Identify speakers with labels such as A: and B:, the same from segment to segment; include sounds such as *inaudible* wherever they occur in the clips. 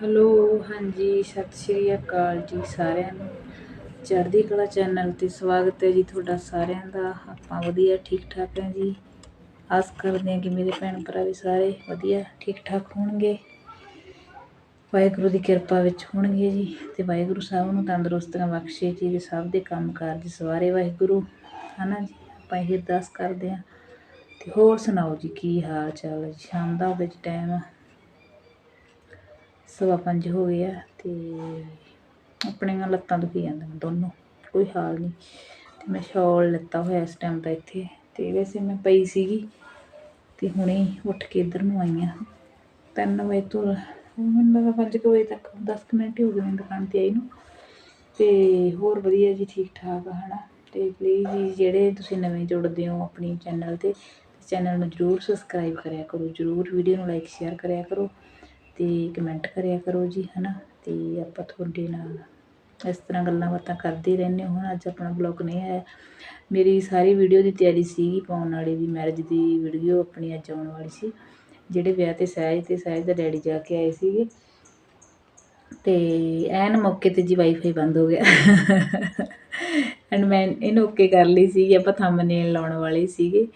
A: Hello ਹਾਂਜੀ, ਸਤਿ ਸ਼੍ਰੀ ਅਕਾਲ ਜੀ ਸਾਰਿਆਂ ਨੂੰ। ਚੜ੍ਹਦੀ ਕਲਾ ਚੈਨਲ ਤੇ ਸਵਾਗਤ ਹੈ ਜੀ ਤੁਹਾਡਾ ਸਾਰਿਆਂ ਦਾ। ਆਪਾਂ ਵਧੀਆ ਠੀਕ ਠਾਕ ਹਾਂ ਜੀ। ਆਸ ਕਰਦੇ ਹਾਂ ਕਿ ਮੇਰੇ ਭੈਣ ਭਰਾ ਵੀ ਸਾਰੇ ਵਧੀਆ ਠੀਕ ਠਾਕ ਹੋਣਗੇ। ਵਾਹਿਗੁਰੂ ਦੀ ਕਿਰਪਾ ਵਿੱਚ ਹੋਣਗੇ ਜੀ ਤੇ ਵਾਹਿਗੁਰੂ ਸਾਹਿਬ ਨੂੰ ਤੰਦਰੁਸਤੀਆਂ ਬਖਸ਼ੇ ਜੀ ਤੇ ਸਭ ਦੇ ਕੰਮ ਕਾਰਜ ਸਵਾਰੇ ਵਾਹਿਗੁਰੂ, ਹਨਾ ਜੀ? ਆਪਾਂ ਇਹ ਅਰਦਾਸ ਕਰਦੇ ਹਾਂ। ਤੇ ਹੋਰ ਸੁਣਾਓ ਜੀ, ਕੀ ਹਾਲ ਚਾਲ ਹੈ ਜੀ? ਸ਼ਾਮ ਦਾ ਹੋ ਜੀ ਟਾਈਮ ਸਵਾ ਪੰਜ ਹੋ ਗਏ ਆ ਤੇ ਆਪਣੀਆਂ ਲੱਤਾਂ ਦੁਖੀ ਜਾਂਦੀਆਂ ਦੋਨੋਂ, ਕੋਈ ਹਾਲ ਨਹੀਂ। ਤੇ ਮੈਂ ਸ਼ਾਲ ਲੱਤਾ ਹੋਇਆ ਇਸ ਟਾਈਮ ਤਾਂ ਇੱਥੇ ਤੇ ਵੈਸੇ ਮੈਂ ਪਈ ਸੀਗੀ ਤੇ ਹੁਣੇ ਉੱਠ ਕੇ ਇੱਧਰ ਨੂੰ ਆਈ ਆ ਤਿੰਨ ਵਜੇ ਤੋਂ ਮੈਨੂੰ ਲੱਗਦਾ ਪੰਜ ਕੁ ਵਜੇ ਤੱਕ 10 ਕੁ ਮਿੰਟ ਹੀ ਹੋ ਗਏ ਮੈਂ ਦੁਕਾਨ ਤੇ ਆਈ ਨੂੰ। ਤੇ ਹੋਰ ਵਧੀਆ ਜੀ, ਠੀਕ ਠਾਕ ਆ, ਹਨਾ? ਤੇ ਪਲੀਜ਼ ਜੀ, ਜਿਹੜੇ ਤੁਸੀਂ ਨਵੇਂ ਜੁੜਦੇ ਹੋ ਆਪਣੀ ਚੈਨਲ ਤੇ ਚੈਨਲ ਨੂੰ ਜਰੂਰ ਸਬਸਕ੍ਰਾਈਬ ਕਰਿਆ ਕਰੋ, ਜਰੂਰ ਵੀਡੀਓ ਨੂੰ ਲਾਈਕ ਸ਼ੇਅਰ ਕਰਿਆ ਕਰੋ। ਤੇ ਕਮੈਂਟ ਕਰਿਆ ਕਰੋ ਜੀ, ਹਨਾ? ਤੇ ਆਪਾਂ ਤੁਹਾਡੇ ਨਾਲ ਇਸ ਤਰ੍ਹਾਂ ਗੱਲਾਂ ਬਾਤਾਂ ਕਰਦੇ ਰਹਿੰਦੇ ਹੁਣ ਅੱਜ ਆਪਣਾ ਬਲੌਗ ਨਹੀਂ ਆਇਆ। ਮੇਰੀ ਸਾਰੀ ਵੀਡੀਓ ਦੀ ਤਿਆਰੀ ਸੀਗੀ ਪਾਉਣ ਵਾਲੀ ਵੀ ਮੈਰਿਜ ਦੀ ਵੀਡੀਓ ਆਪਣੀ ਅੱਜ ਆਉਣ ਵਾਲੀ ਸੀ। ਜਿਹੜੇ ਵਿਆਹ ਤੇ ਸਹਿਜ ਤੇ ਸਹਿਜ ਦਾ ਡੈਡੀ ਜਾ ਕੇ ਆਏ ਸੀਗੇ। ਤੇ ਐਨ ਮੌਕੇ ਤੇ ਜੀ ਵਾਈਫਾਈ ਬੰਦ ਹੋ ਗਿਆ। *laughs* ਐਂਡ ਮੈਂ ਇਹਨੂੰ ਓਕੇ ਕਰ ਲਈ ਸੀ ਆਪਾਂ ਥੰਬਨੇਲ ਲਾਉਣ ਵਾਲੇ ਸੀਗੇ।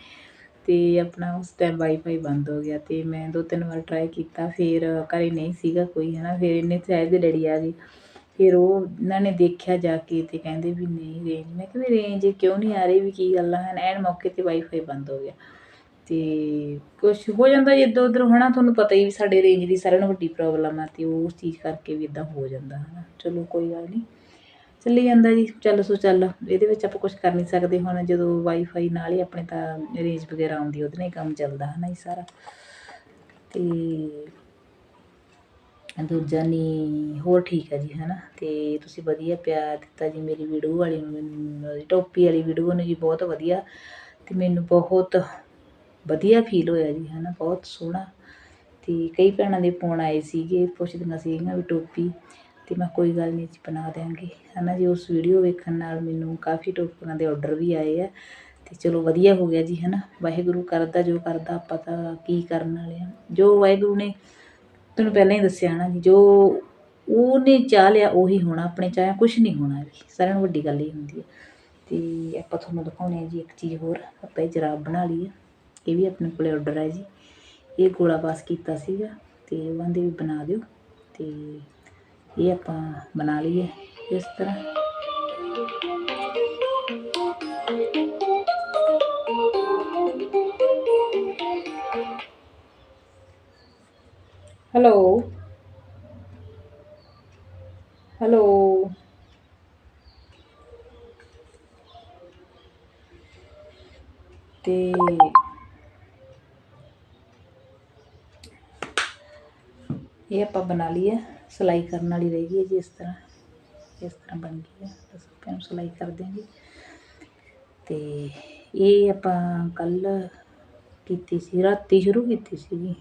A: ਅਤੇ ਆਪਣਾ ਉਸ ਟਾਈਮ ਵਾਈਫਾਈ ਬੰਦ ਹੋ ਗਿਆ ਅਤੇ ਮੈਂ ਦੋ ਤਿੰਨ ਵਾਰ ਟਰਾਈ ਕੀਤਾ, ਫਿਰ ਘਰ ਨਹੀਂ ਸੀਗਾ ਕੋਈ ਹੈ ਨਾ ਫਿਰ ਇਹਨੇ ਸਹਿਜ ਦੇ ਡੈਡੀ ਆ ਗਏ। ਫਿਰ ਉਹ ਇਹਨਾਂ ਨੇ ਦੇਖਿਆ ਜਾ ਕੇ ਅਤੇ ਕਹਿੰਦੇ ਵੀ ਨਹੀਂ ਰੇਂਜ ਮੈਂ ਕਿਹਾ ਵੀ ਰੇਂਜ ਕਿਉਂ ਨਹੀਂ ਆ ਰਹੀ, ਵੀ ਕੀ ਗੱਲ ਆ ਐਨ ਮੌਕੇ ਤੇ ਵਾਈਫਾਈ ਬੰਦ ਹੋ ਗਿਆ। ਅਤੇ ਕੁਛ ਹੋ ਜਾਂਦਾ ਜੀ ਇੱਧਰ ਉੱਧਰ ਨਾ ਤੁਹਾਨੂੰ ਪਤਾ ਹੀ ਵੀ ਸਾਡੇ ਰੇਂਜ ਦੀ ਸਾਰਿਆਂ ਨੂੰ ਵੱਡੀ ਪ੍ਰੋਬਲਮ ਆ ਤੇ ਉਸ ਚੀਜ਼ ਕਰਕੇ ਵੀ ਇੱਦਾਂ ਹੋ ਜਾਂਦਾ ਹੈ ਨਾ ਚਲੋ, ਕੋਈ ਗੱਲ ਨਹੀਂ। ਚੱਲੀ ਜਾਂਦਾ ਜੀ, ਚੱਲ ਸੋ ਚੱਲ। ਇਹਦੇ ਵਿੱਚ ਆਪਾਂ ਕੁਝ ਕਰ ਨਹੀਂ ਸਕਦੇ ਹੁਣ, ਜਦੋਂ ਵਾਈਫਾਈ ਨਾਲ ਹੀ ਆਪਣੇ ਤਾਂ ਰੇਂਜ ਵਗੈਰਾ ਆਉਂਦੀ, ਉਹਦੇ ਨਾਲ ਹੀ ਕੰਮ ਚੱਲਦਾ ਹੈ ਨਾ ਜੀ ਸਾਰਾ। ਤੇ ਦੂਜਾ ਨਹੀਂ ਹੋਰ ਠੀਕ ਹੈ ਜੀ ਹੈ ਨਾ ਤੇ ਤੁਸੀਂ ਵਧੀਆ ਪਿਆਰ ਦਿੱਤਾ ਜੀ ਮੇਰੀ ਵੀਡੀਓ ਵਾਲੀ ਨੂੰ ਟੋਪੀ ਵਾਲੀ ਵੀਡੀਓ ਨੂੰ ਜੀ ਬਹੁਤ ਵਧੀਆ। ਤੇ ਮੈਨੂੰ ਬਹੁਤ ਵਧੀਆ ਫੀਲ ਹੋਇਆ ਜੀ ਹੈ ਨਾ ਬਹੁਤ ਸੋਹਣਾ। ਤੇ ਕਈ ਭੈਣਾਂ ਦੇ ਫੋਨ ਆਏ ਸੀਗੇ, ਪੁੱਛਦੀਆਂ ਸੀਗੀਆਂ ਵੀ ਟੋਪੀ। ਤੇ ਮੈਂ ਕੋਈ ਗੱਲ ਨਹੀਂ ਜੀ ਬਣਾ ਦਿਆਂਗੀ। ਹਨਾ ਜੀ, ਉਸ ਵੀਡੀਓ ਵੇਖਣ ਨਾਲ ਮੈਨੂੰ ਕਾਫੀ ਟੋਪੀਆਂ ਦੇ ਆਰਡਰ ਵੀ ਆਏ ਆ। ਤੇ ਚਲੋ ਵਧੀਆ ਹੋ ਗਿਆ ਜੀ, ਹਨਾ। ਵਾਹਿਗੁਰੂ ਕਰਦਾ ਜੋ ਕਰਦਾ, ਆਪਾਂ ਤਾਂ ਕੀ ਕਰਨ ਵਾਲੇ ਆ। ਜੋ ਵਾਹਿਗੁਰੂ ਨੇ ਤੁਹਾਨੂੰ ਪਹਿਲਾਂ ਹੀ ਦੱਸਿਆ ਨਾ ਜੀ, ਜੋ ਉਹਨੇ ਚਾਹ ਲਿਆ, ਉਹੀ ਹੋਣਾ ਆਪਣੇ ਚਾਹਿਆ ਕੁਝ ਨਹੀਂ ਹੋਣਾ ਜੀ। ਸਾਰਿਆਂ ਨੂੰ ਵੱਡੀ ਗੱਲ ਇਹ ਹੁੰਦੀ ਹੈ ਤੇ ਆਪਾਂ ਤੁਹਾਨੂੰ ਦਿਖਾਉਣੇ ਆ ਜੀ ਇੱਕ ਚੀਜ਼ ਹੋਰ, ਆਪਾਂ ਇਹ ਜਰਾਬ ਬਣਾ ਲਈ ਆ। ਇਹ ਵੀ ਆਪਣੇ ਕੋਲੇ ਆਰਡਰ ਹੈ ਜੀ। ਇਹ ਗੋਲਾ ਪਾਸ ਕੀਤਾ ਸੀਗਾ, ਤੇ ਉਹਨਾਂ ਦੇ ਵੀ ਬਣਾ ਦਿਓ। ਤੇ ਇਹ ਆਪਾਂ ਬਣਾ ਲਈਏ ਇਸ ਤਰ੍ਹਾਂ ਹੈਲੋ ਹੈਲੋ ਤੇ ਇਹ ਆਪਾਂ ਬਣਾ ਲਈ ਹੈ ਸਿਲਾਈ ਕਰਨ ਵਾਲੀ ਰਹਿ ਗਈ ਹੈ ਜੀ ਇਸ ਤਰ੍ਹਾਂ ਇਸ ਤਰ੍ਹਾਂ ਬਣ ਗਈ ਹੈ। ਬਸ ਆਪਾਂ ਨੂੰ ਸਿਲਾਈ ਕਰ ਦਿਆਂਗੇ। ਤੇ ਇਹ ਆਪਾਂ ਕੱਲ ਕੀਤੀ ਸੀ, ਰਾਤੀ ਸ਼ੁਰੂ ਕੀਤੀ ਸੀ ਜੀ,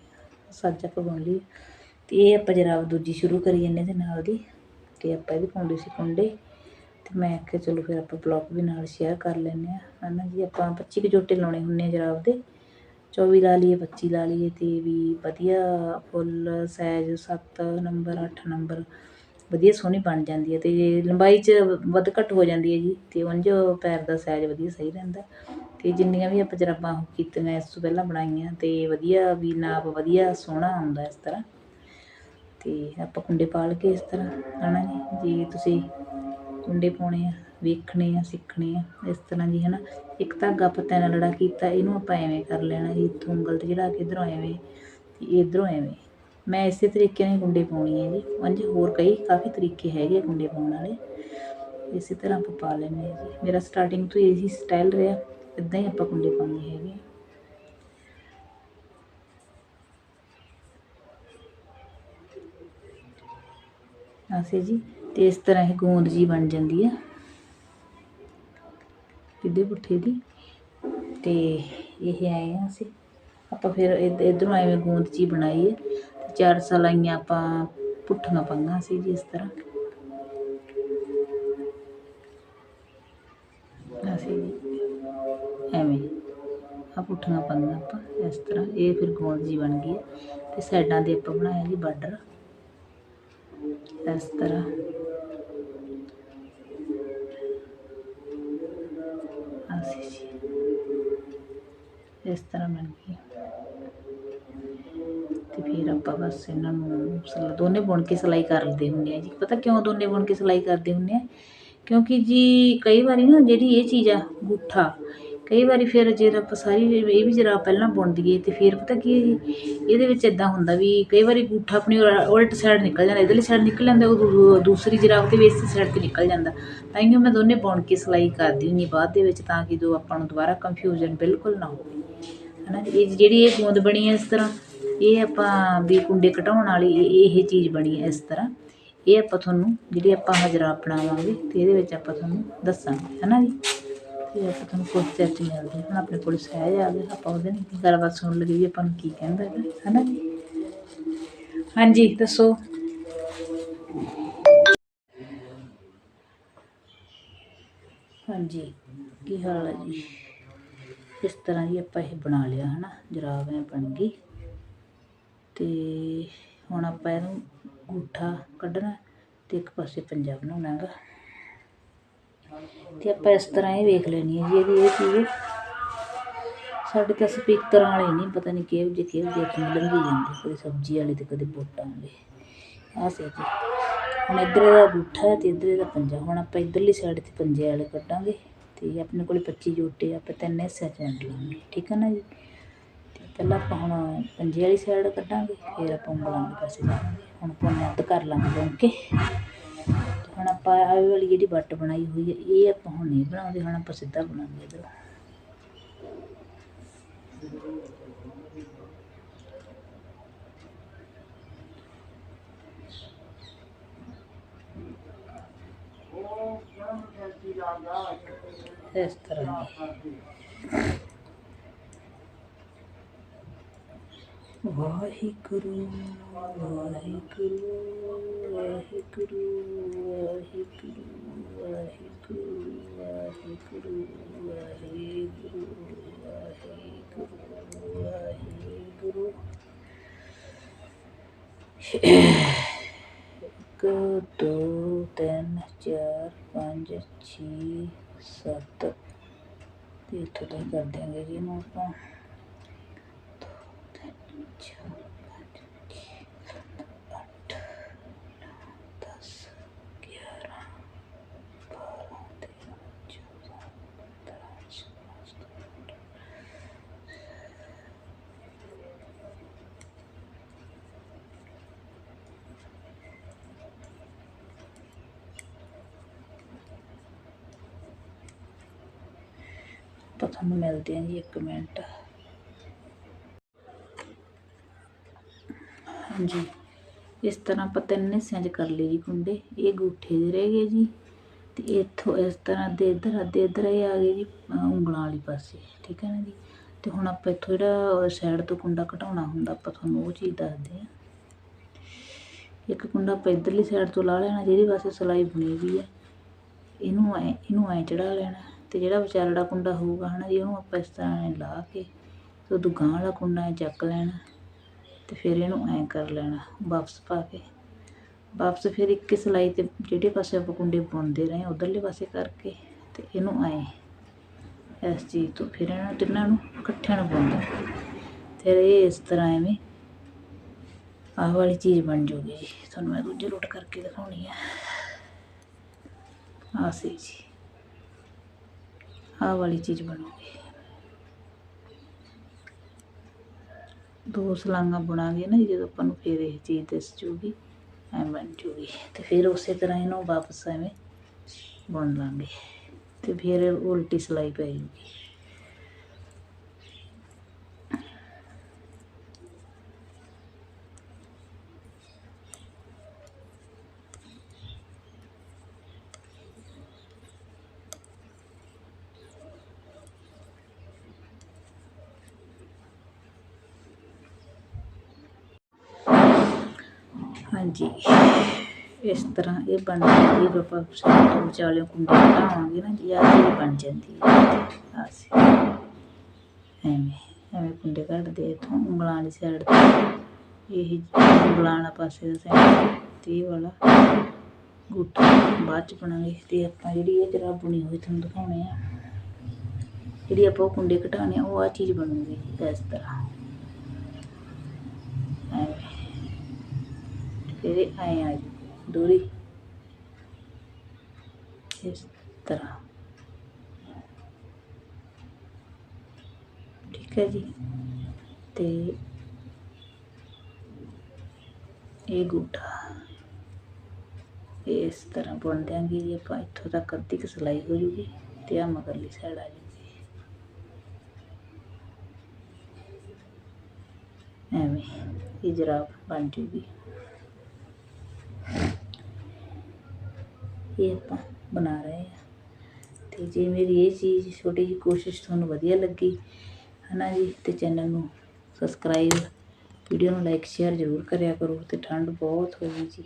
A: ਸੱਜ ਆਪਾਂ ਲਈ। ਤੇ ਇਹ ਆਪਾਂ ਜਰਾਬ ਦੂਜੀ ਸ਼ੁਰੂ ਕਰੀ ਜਾਂਦੇ ਤੇ ਨਾਲ ਦੀ, ਤੇ ਆਪਾਂ ਇਹਦੇ ਪਾਉਂਦੇ ਸੀ ਕੁੰਡੇ। ਤੇ ਮੈਂ ਆਖਿਆ ਚਲੋ ਫਿਰ ਆਪਾਂ ਬਲੌਗ ਵੀ ਨਾਲ ਸ਼ੇਅਰ ਕਰ ਲੈਂਦੇ ਆ ਹਨਾ ਜੀ, ਆਪਾਂ 25 ਕੁ ਜੋਟੇ ਲਾਉਣੇ ਹੁੰਨੇ ਆ ਜਰਾਬ ਦੇ 24 ਲਾ ਲਈਏ 25 ਲਾ ਲਈਏ ਅਤੇ ਵੀ ਵਧੀਆ ਫੁੱਲ ਸਾਈਜ਼ ਸੱਤ, ਨੰਬਰ, ਅੱਠ ਨੰਬਰ ਵਧੀਆ ਸੋਹਣੀ ਬਣ ਜਾਂਦੀ ਹੈ ਤੇ ਲੰਬਾਈ 'ਚ ਵੱਧ ਘੱਟ ਹੋ ਜਾਂਦੀ ਹੈ ਜੀ ਅਤੇ ਉਂਝ ਪੈਰ ਦਾ ਸਾਈਜ਼ ਵਧੀਆ ਸਹੀ ਰਹਿੰਦਾ ਅਤੇ ਜਿੰਨੀਆਂ ਵੀ ਆਪਾਂ ਜਰਾਬਾਂ ਉਹ ਕੀਤੀਆਂ, ਇਸ ਤੋਂ ਪਹਿਲਾਂ ਬਣਾਈਆਂ ਅਤੇ ਵਧੀਆ ਵੀ ਨਾਪ ਵਧੀਆ ਸੋਹਣਾ ਆਉਂਦਾ ਇਸ ਤਰ੍ਹਾਂ। ਅਤੇ ਆਪਾਂ ਕੁੰਡੇ ਪਾਲ ਕੇ ਇਸ ਤਰ੍ਹਾਂ ਹੈ ਨਾ ਜੀ? ਜੇ ਤੁਸੀਂ ਕੁੰਡੇ ਪਾਉਣੇ ਆ। ਵੇਖਣੇ ਆ, ਸਿੱਖਣੇ ਆ, ਇਸ ਤਰ੍ਹਾਂ ਜੀ, ਹਨਾ। ਇੱਕ ਧਾਗਾ ਆਪਾਂ ਤਿੰਨ ਲੜਾ ਕੀਤਾ, ਇਹਨੂੰ ਆਪਾਂ ਐਵੇਂ ਕਰ ਲੈਣਾ ਜੀ, ਇੱਥੋਂ ਉਂਗਲ ਤੇ ਚੜਾ ਕੇ ਇਧਰੋਂ ਐਵੇਂ ਤੇ ਇਧਰੋਂ ਐਵੇਂ। ਮੈਂ ਇਸੇ ਤਰੀਕੇ ਨਾਲ ਹੀ ਕੁੰਡੇ ਪਾਉਣੀ ਹੈ ਜੀ। ਉਂਝ ਹੋਰ ਕਈ ਕਾਫੀ ਤਰੀਕੇ ਹੈਗੇ ਆ ਕੁੰਡੇ ਪਾਉਣ ਵਾਲੇ। ਇਸੇ ਤਰ੍ਹਾਂ ਆਪਾਂ ਪਾ ਲੈਂਦੇ ਹਾਂ ਜੀ। ਮੇਰਾ ਸਟਾਰਟਿੰਗ ਤੋਂ ਇਹੀ ਸਟਾਈਲ ਰਿਹਾ। ਇਦਾਂ ਹੀ ਆਪਾਂ ਕੁੰਡੇ ਪਾਉਣੇ ਹੈਗੇ ਆਸੇ ਜੀ, ਤੇ ਇਸ ਤਰ੍ਹਾਂ ਇਹ ਗੂੰਦ ਜੀ ਬਣ ਜਾਂਦੀ ਆ। ਸਿੱਧੇ ਪੁੱਠੇ ਦੀ। ਤੇ ਇਹ ਆਏ ਆ ਅਸੀਂ। ਆਪਾਂ ਫਿਰ ਇਧ- ਇੱਧਰੋਂ ਐਵੇਂ ਗੂੰਦ ਜੀ ਬਣਾਈ ਹੈ ਤੇ ਚਾਰ ਸਲਾਈਆਂ ਆਪਾਂ ਪੁੱਠੀਆਂ ਪਾਈਆਂ ਸੀ ਜੀ ਇਸ ਤਰ੍ਹਾਂ। ਅਸੀਂ ਐਵੇਂ ਆ ਪੁੱਠੀਆਂ ਪਾਈਆਂ ਆਪਾਂ ਇਸ ਤਰ੍ਹਾਂ। ਇਹ ਫਿਰ ਗੂੰਦ ਜੀ ਬਣ ਗਈ ਹੈ ਤੇ ਸਾਈਡਾਂ ਦੇ ਆਪਾਂ ਬਣਾਇਆ ਜੀ ਬਾਰਡਰ। ਇਸ ਤਰ੍ਹਾਂ। ਇਸ ਤਰ੍ਹਾਂ ਬਣ ਗਈ। ਤੇ ਫਿਰ ਆਪਾਂ ਬਸ ਇਹਨਾਂ ਨੂੰ ਸਲਾ, ਦੋਨੇ ਬੁਣ ਕੇ ਸਿਲਾਈ ਕਰਦੇ ਹੁੰਦੇ ਆ ਜੀ। ਪਤਾ ਕਿਉਂ ਦੋਨੇ ਬੁਣ ਕੇ ਸਿਲਾਈ ਕਰਦੇ ਹੁੰਦੇ ਆ? ਕਿਉਂਕਿ ਜੀ ਕਈ ਵਾਰੀ ਨਾ ਜਿਹੜੀ ਇਹ ਚੀਜ਼ ਆ, ਗੁੱਠਾ ਕਈ ਵਾਰੀ ਫਿਰ ਜੇ ਆਪਾਂ ਸਾਰੀ ਇਹ ਵੀ ਜਰਾ ਪਹਿਲਾਂ ਬੁਣ ਦਈਏ ਤੇ ਫਿਰ ਪਤਾ ਕੀ ਹੈ ਜੀ, ਇਹਦੇ ਵਿੱਚ ਇੱਦਾਂ ਹੁੰਦਾ ਵੀ ਕਈ ਵਾਰੀ ਗੂਠਾ ਆਪਣੀ ਉਲਟ ਸਾਈਡ ਨਿਕਲ ਜਾਂਦਾ, ਇੱਧਰਲੀ ਸਾਈਡ ਨਿਕਲ ਜਾਂਦਾ ਉਹ ਦੂ- ਦੂਸਰੀ ਜਰਾਬ ਤੇ ਵੀ ਇਸੇ ਸਾਈਡ ਤੇ ਨਿਕਲ ਜਾਂਦਾ। ਤਾਂ ਹੀ ਮੈਂ ਦੋਨੇ ਬੁਣ ਕੇ ਸਿਲਾਈ ਕਰਦੀ ਹੁੰਦੀ ਬਾਅਦ ਦੇ ਵਿੱਚ ਤਾਂ ਕਿ ਜੋ ਆਪਾਂ ਨੂੰ ਦੁਬਾਰਾ ਕੰਫਿਊਜ਼ਨ ਬਿਲਕੁਲ ਨਾ ਹੋਵੇ। ਹਨਾ ਜੀ। ਇਹ ਜਿਹੜੀ ਇਹ ਗੂੰਦ ਬਣੀ ਹੈ ਇਸ ਤਰ੍ਹਾਂ, ਇਹ ਆਪਾਂ ਵੀ ਕੁੰਡੇ ਘਟਾਉਣ ਵਾਲੀ ਇਹ ਇਹ ਚੀਜ਼ ਬਣੀ ਹੈ ਇਸ ਤਰ੍ਹਾਂ। ਇਹ ਆਪਾਂ ਤੁਹਾਨੂੰ ਜਿਹੜੀ ਆਪਾਂ ਹਜਰਾ ਅਪਣਾਵਾਂਗੇ ਤੇ ਇਹਦੇ ਵਿੱਚ ਆਪਾਂ ਤੁਹਾਨੂੰ ਦੱਸਾਂਗੇ। ਹਨਾ ਜੀ? ਤੇ ਆਪਾਂ ਤੁਹਾਨੂੰ ਕੁਝ ਚਿਰ ਮਿਲਦੇ ਹੁਣ ਆਪਣੇ ਕੋਲ ਸਹਿਜ ਆ ਗਿਆ ਆਪਾਂ ਉਹਦੇ ਨਾਲ ਗੱਲਬਾਤ ਸੁਣ ਲਈਏ ਵੀ ਆਪਾਂ ਨੂੰ ਕੀ ਕਹਿੰਦਾ ਹੈ, ਹਨਾ? ਜੀ ਹਾਂਜੀ, ਦੱਸੋ। ਹਾਂਜੀ, ਕੀ ਹਾਲ ਹੈ ਜੀ? ਇਸ ਤਰ੍ਹਾਂ ਹੀ ਆਪਾਂ ਇਹ ਬਣਾ ਲਿਆ, ਹਨਾ? ਜਰਾਬ ਐ ਬਣ ਗਈ। ਤੇ ਹੁਣ ਆਪਾਂ ਇਹਨੂੰ ਗੂਠਾ ਕੱਢਣਾ ਤੇ ਇੱਕ ਪਾਸੇ ਪੰਜਾ ਬਣਾਉਣਾ ਗਾ ਤੇ ਆਪਾਂ ਇਸ ਤਰ੍ਹਾਂ ਹੀ ਵੇਖ ਲੈਣੀ ਹੈ ਜੀ ਇਹਦੀ ਇਹ ਚੀਜ਼ ਸਾਡੇ ਤਾਂ ਸਪੀਕਰਾਂ ਵਾਲੇ ਨਹੀਂ, ਪਤਾ ਨਹੀਂ ਕਿਹੋ ਜਿਹੇ ਕਿਹੋ ਜਿਹੇ ਤੋਂ ਲੰਘੀ ਜਾਂਦੇ, ਕਦੇ ਸਬਜ਼ੀ ਵਾਲੇ ਤੇ ਕਦੇ ਬੋਟਾਂ ਵਾਲੇ। ਆਹ ਸੇ ਜੀ। ਹੁਣ ਇੱਧਰ ਦਾ ਬੂਠਾ ਹੈ ਤੇ ਇੱਧਰ ਦਾ ਪੰਜਾ, ਹੁਣ ਆਪਾਂ ਇੱਧਰਲੀ ਸਾਈਡ ਤੇ ਪੰਜੇ ਵਾਲੇ ਕੱਢਾਂਗੇ ਤੇ ਆਪਣੇ ਕੋਲ 25 ਜੋਟੇ ਆਪਾਂ ਤਿੰਨ ਹਿੱਸਿਆਂ 'ਚ ਵੰਡ ਲਾਂਗੇ, ਠੀਕ ਹੈ ਨਾ ਜੀ? ਤੇ ਪਹਿਲਾਂ ਆਪਾਂ ਹੁਣ ਪੰਜੇ ਵਾਲੀ ਸਾਈਡ ਕੱਢਾਂਗੇ, ਫਿਰ ਆਪਾਂ ਉਂਗਲਾਂ ਦੇ ਪਾਸੇ ਜਾਵਾਂਗੇ। ਹੁਣ ਆਪਾਂ ਨੱਤ ਕਰ ਲਾਂਗੇ ਬਣ ਕੇ ਹੁਣ ਆਪਾਂ ਆਹ ਵਾਲੀ ਜਿਹੜੀ ਵੱਟ ਬਣਾਈ ਹੋਈ ਹੈ, ਇਹ ਆਪਾਂ ਹੁਣ ਨਹੀਂ ਬਣਾਉਂਦੇ, ਹੁਣ ਆਪਾਂ ਸਿੱਧਾ ਬਣਾਉਂਗੇ ਇੱਧਰੋਂ। ਇਸ ਤਰ੍ਹਾਂ ਜੀ ਵਾਹਿਗੁਰੂ ਵਾਹਿਗੁਰੂ ਵਾਹਿਗੁਰੂ ਵਾਹਿਗੁਰੂ ਵਾਹਿਗੁਰੂ ਵਾਹਿਗੁਰੂ ਵਾਹਿਗੁਰੂ ਵਾਹਿਗੁਰੂ ਵਾਹਿਗੁਰੂ ਇੱਕ ਦੋ ਤਿੰਨ ਚਾਰ ਪੰਜ ਛੇ ਸੱਤ ਤੇ ਇੱਥੋਂ ਤੱਕ ਕਰ ਦਿਆਂਗੇ ਜੀ ਇਹਨੂੰ ਆਪਾਂ ਦੋ ਤਿੰਨ ਚਾਰ ਪੰਜ ਛੇ ਸੱਤ ਅੱਠ ਨੌ ਦਸ ਗਿਆਰਾਂ ਬਾਰਾਂ ਤੇਰਾਂ ਚੌਦਾਂ ਪੰਦਰਾਂ ਸੋਲਾਂ ਸਤਾਰਾਂ ਆਪਾਂ ਤੁਹਾਨੂੰ ਮਿਲਦੇ ਹਾਂ ਜੀ ਇੱਕ ਮਿੰਟ। ਹਾਂਜੀ। ਇਸ ਤਰ੍ਹਾਂ ਆਪਾਂ ਤਿੰਨ ਹਿੱਸਿਆਂ 'ਚ ਕਰ ਲਈ ਜੀ ਕੁੰਡੇ ਇਹ ਗੂਠੇ ਦੇ ਰਹਿ ਗਏ ਜੀ। ਤੇ ਇੱਥੋਂ ਇਸ ਤਰ੍ਹਾਂ ਦੇ ਇੱਧਰ, ਅੱਧੇ ਇੱਧਰ ਇਹ ਆ ਗਏ ਜੀ ਉਂਗਲਾਂ ਵਾਲੀ ਪਾਸੇ, ਠੀਕ ਹੈ ਨਾ ਜੀ? ਤੇ ਹੁਣ ਆਪਾਂ ਇੱਥੋਂ ਜਿਹੜਾ ਸਾਈਡ ਤੋਂ ਕੁੰਡਾ ਘਟਾਉਣਾ ਹੁੰਦਾ, ਆਪਾਂ ਤੁਹਾਨੂੰ ਉਹ ਚੀਜ਼ ਦੱਸਦੇ ਹਾਂ। ਇੱਕ ਕੁੰਡਾ ਆਪਾਂ ਇੱਧਰਲੀ ਸਾਈਡ ਤੋਂ ਲਾ ਲੈਣਾ, ਜਿਹਦੇ ਪਾਸੇ ਸਿਲਾਈ ਬੁਣੀ ਵੀ ਹੈ। ਇਹਨੂੰ ਐ ਇਹਨੂੰ ਐ ਚੜਾ ਲੈਣਾ। ਤੇ ਜਿਹੜਾ ਵਿਚਾਲੜਾ ਕੁੰਡਾ ਹੋਊਗਾ, ਹਨਾ ਜੀ, ਉਹਨੂੰ ਆਪਾਂ ਇਸ ਤਰ੍ਹਾਂ ਲਾ ਕੇ ਤੇ ਉਦੋਂ ਗਾਂਹ ਵਾਲਾ ਕੁੰਡਾ ਐਂ ਚੱਕ ਲੈਣਾ। ਤੇ ਫਿਰ ਇਹਨੂੰ ਐਂ ਕਰ ਲੈਣਾ, ਵਾਪਸ ਪਾ ਕੇ। ਵਾਪਸ ਫਿਰ ਇੱਕ ਸਿਲਾਈ ਤੇ ਜਿਹੜੇ ਪਾਸੇ ਆਪਾਂ ਕੁੰਡੇ ਬੁਣਦੇ ਰਹੇ ਉਧਰਲੇ ਪਾਸੇ ਕਰਕੇ ਤੇ ਇਹਨੂੰ ਐਂ। ਇਸ ਚੀਜ਼ ਤੋਂ ਫਿਰ ਇਹਨਾਂ ਤਿੰਨਾਂ ਨੂੰ ਇਕੱਠਿਆਂ ਨੂੰ ਬੁਣਦਾ ਫਿਰ ਇਹ ਇਸ ਤਰ੍ਹਾਂ ਐਵੇਂ ਆਹ ਵਾਲੀ ਚੀਜ਼ ਬਣ ਜੂਗੀ ਜੀ। ਤੁਹਾਨੂੰ ਮੈਂ ਦੂਜੇ ਰੋਟ ਕਰਕੇ ਦਿਖਾਉਣੀ ਹੈ ਆਹ ਸੀ ਜੀ। ਆਹ ਵਾਲੀ ਚੀਜ਼ ਬਣੂਗੀ। ਦੋ ਸਲਾਂਗਾ ਬੁਣਾਂਗੇ ਨਾ ਜਦੋਂ ਆਪਾਂ ਨੂੰ ਫਿਰ ਇਹ ਚੀਜ਼ ਦਿਸ ਜੂਗੀ, ਐ ਬਣ ਜੂਗੀ। ਤੇ ਫਿਰ ਉਸੇ ਤਰ੍ਹਾਂ ਇਹਨੂੰ ਵਾਪਸ ਐਵੇਂ ਬੁਣ ਲਾਂਗੇ। ਤੇ ਫਿਰ ਉਲਟੀ ਸਿਲਾਈ ਪੈ ਜੂਗੀ। ਹਾਂਜੀ। ਇਸ ਤਰ੍ਹਾਂ ਇਹ ਬਣ ਜਾਂਦੀ ਹੈ, ਆਪਾਂ ਸਾਡੇ ਵਿਚਾਲੇ ਕੁੰਡੇ ਘਟਾਵਾਂਗੇ ਨਾ, ਜੀ, ਆਹ ਚੀਜ਼ ਬਣ ਜਾਂਦੀ ਹੈ। ਆਹ ਐਵੇਂ ਐਵੇਂ ਕੁੰਡੇ ਕੱਢਦੇ ਇੱਥੋਂ, ਉਂਗਲਾਂ ਵਾਲੀ ਸਾਈਡ ਤੇ। ਇਹ ਉਂਗਲਾਂ ਵਾਲਾ ਪਾਸੇ ਦਾ ਸਾਈਡ ਤੇ ਇਹ ਵਾਲਾ ਗੂਠਾ ਬਾਅਦ ਚ ਬਣਾਂਗੇ, ਤੇ ਆਪਾਂ ਜਿਹੜੀ ਇਹ ਜਰਾ ਬੁਣੀ ਹੋਈ ਤੁਹਾਨੂੰ ਦਿਖਾਉਣੇ ਆ, ਜਿਹੜੀ ਆਪਾਂ ਉਹ ਕੁੰਡੇ ਘਟਾਣੇ ਆ, ਉਹ ਆ ਚੀਜ਼ ਬਣੂਗੀ ਇਸ ਤਰ੍ਹਾਂ। ਐਵੇਂ। ਫਿਰ ਇਹ ਐਂ ਆ ਜਾਊ ਦੂਰੀ ਇਸ ਤਰ੍ਹਾਂ ਠੀਕ ਹੈ ਜੀ ਤੇ ਇਹ ਗੂਠਾ ਇਸ ਤਰ੍ਹਾਂ ਬੁਣ ਦਿਆਂਗੇ ਜੀ ਆਪਾਂ ਇੱਥੋਂ ਤੱਕ ਅੱਧੀ ਕੁ ਸਿਲਾਈ ਹੋ ਜੂਗੀ ਤੇ ਆ ਮਗਰਲੀ ਸਾਈਡ ਆ ਜੂਗੀ ਐਵੇਂ ਇਹ ਜਰਾਬ ਬਣ ਜੂਗੀ ਇਹ ਆਪਾਂ ਬਣਾ ਰਹੇ ਆ ਤੇ ਜੇ ਮੇਰੀ ਇਹ ਚੀਜ਼ ਛੋਟੀ ਜਿਹੀ ਕੋਸ਼ਿਸ਼ ਤੁਹਾਨੂੰ ਵਧੀਆ ਲੱਗੀ, ਹਨਾ ਜੀ, ਤੇ ਚੈਨਲ ਨੂੰ ਸਬਸਕ੍ਰਾਈਬ ਵੀਡੀਓ ਨੂੰ ਲਾਈਕ ਸ਼ੇਅਰ ਜ਼ਰੂਰ ਕਰਿਆ ਕਰੋ ਤੇ ਠੰਡ ਬਹੁਤ ਹੋ ਗਈ ਜੀ।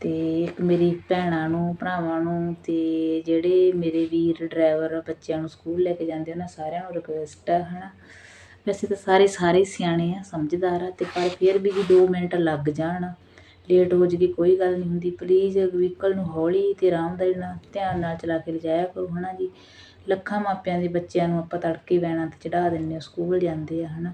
A: ਤੇ ਇੱਕ ਮੇਰੀ ਭੈਣਾਂ ਨੂੰ, ਭਰਾਵਾਂ ਨੂੰ ਤੇ ਜਿਹੜੇ ਮੇਰੇ ਵੀਰ ਡਰਾਈਵਰ ਬੱਚਿਆਂ ਨੂੰ ਸਕੂਲ ਲੈ ਕੇ ਜਾਂਦੇ ਉਹਨਾਂ ਸਾਰਿਆਂ ਨੂੰ ਰਿਕਵੈਸਟ ਹੈ ਹਨਾ। ਵੈਸੇ ਤਾਂ ਸਾਰੇ ਸਾਰੇ ਸਿਆਣੇ ਆ, ਸਮਝਦਾਰ ਆ, ਤੇ ਪਰ ਫਿਰ ਵੀ ਜੀ 2 ਮਿੰਟ ਲੱਗ ਜਾਣ। ਲੇਟ ਹੋ ਜਾਵੇ ਕੋਈ ਗੱਲ ਨਹੀਂ ਹੁੰਦੀ। ਪਲੀਜ਼ ਵਹੀਕਲ ਨੂੰ ਹੌਲੀ ਅਤੇ ਆਰਾਮਦਾਰੀ ਨਾਲ, ਧਿਆਨ ਨਾਲ ਚਲਾ ਕੇ ਲਿਜਾਇਆ ਕਰੋ ਹੈ ਨਾ ਜੀ। ਲੱਖਾਂ ਮਾਪਿਆਂ ਦੇ ਬੱਚਿਆਂ ਨੂੰ ਆਪਾਂ ਤੜਕੇ ਵੈਨਾਂ ਤੇ ਚੜ੍ਹਾ ਦਿੰਦੇ ਆ ਸਕੂਲ ਜਾਂਦੇ ਆ ਹੈ ਨਾ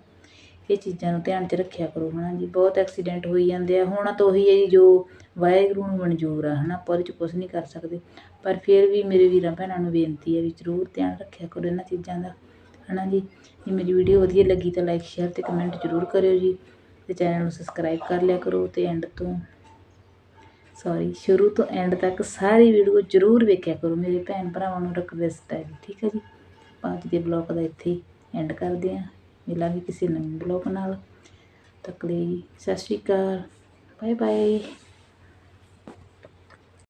A: ਇਹ ਚੀਜ਼ਾਂ ਨੂੰ ਧਿਆਨ 'ਚ ਰੱਖਿਆ ਕਰੋ ਹੈ ਨਾ ਜੀ। ਬਹੁਤ ਐਕਸੀਡੈਂਟ ਹੋਈ ਜਾਂਦੇ ਆ। ਹੁਣ ਤਾਂ ਉਹੀ ਹੈ ਜੀ, ਜੋ ਵਾਹਿਗੁਰੂ ਨੂੰ ਮਨਜ਼ੂਰ ਆ, ਹਨਾ। ਆਪਾਂ ਉਹਦੇ 'ਚ ਕੁਝ ਨਹੀਂ ਕਰ ਸਕਦੇ। ਪਰ ਫਿਰ ਵੀ ਮੇਰੇ ਵੀਰਾਂ ਭੈਣਾਂ ਨੂੰ ਬੇਨਤੀ ਹੈ ਵੀ ਜ਼ਰੂਰ ਧਿਆਨ ਰੱਖਿਆ ਕਰੋ ਇਹਨਾਂ ਚੀਜ਼ਾਂ ਦਾ ਹੈ ਨਾ ਜੀ। ਜੇ ਮੇਰੀ ਵੀਡੀਓ ਵਧੀਆ ਲੱਗੀ ਤਾਂ ਲਾਈਕ ਸ਼ੇਅਰ ਅਤੇ ਕਮੈਂਟ ਜ਼ਰੂਰ ਕਰਿਓ ਜੀ। ਤੇ ਚੈਨਲ ਨੂੰ ਸਬਸਕ੍ਰਾਈਬ ਕਰ ਲਿਆ ਕਰੋ ਤੇ ਐਂਡ ਤੋਂ ਸੌਰੀ ਸ਼ੁਰੂ ਤੋਂ ਐਂਡ ਤੱਕ ਸਾਰੀ ਵੀਡੀਓ ਜ਼ਰੂਰ ਵੇਖਿਆ ਕਰੋ। ਮੇਰੇ ਭੈਣ ਭਰਾਵਾਂ ਨੂੰ ਰਿਕਵੈਸਟ ਹੈ ਜੀ, ਠੀਕ ਹੈ ਜੀ? ਅੱਜ ਦੇ ਬਲੌਗ ਦਾ ਇੱਥੇ ਐਂਡ ਕਰਦੇ ਹਾਂ। ਮਿਲਾਂਗੇ ਕਿਸੇ ਨਵੇਂ ਬਲੌਗ ਨਾਲ। ਤੱਕ ਲਈ ਸਤਿ ਸ਼੍ਰੀ ਅਕਾਲ। Bye bye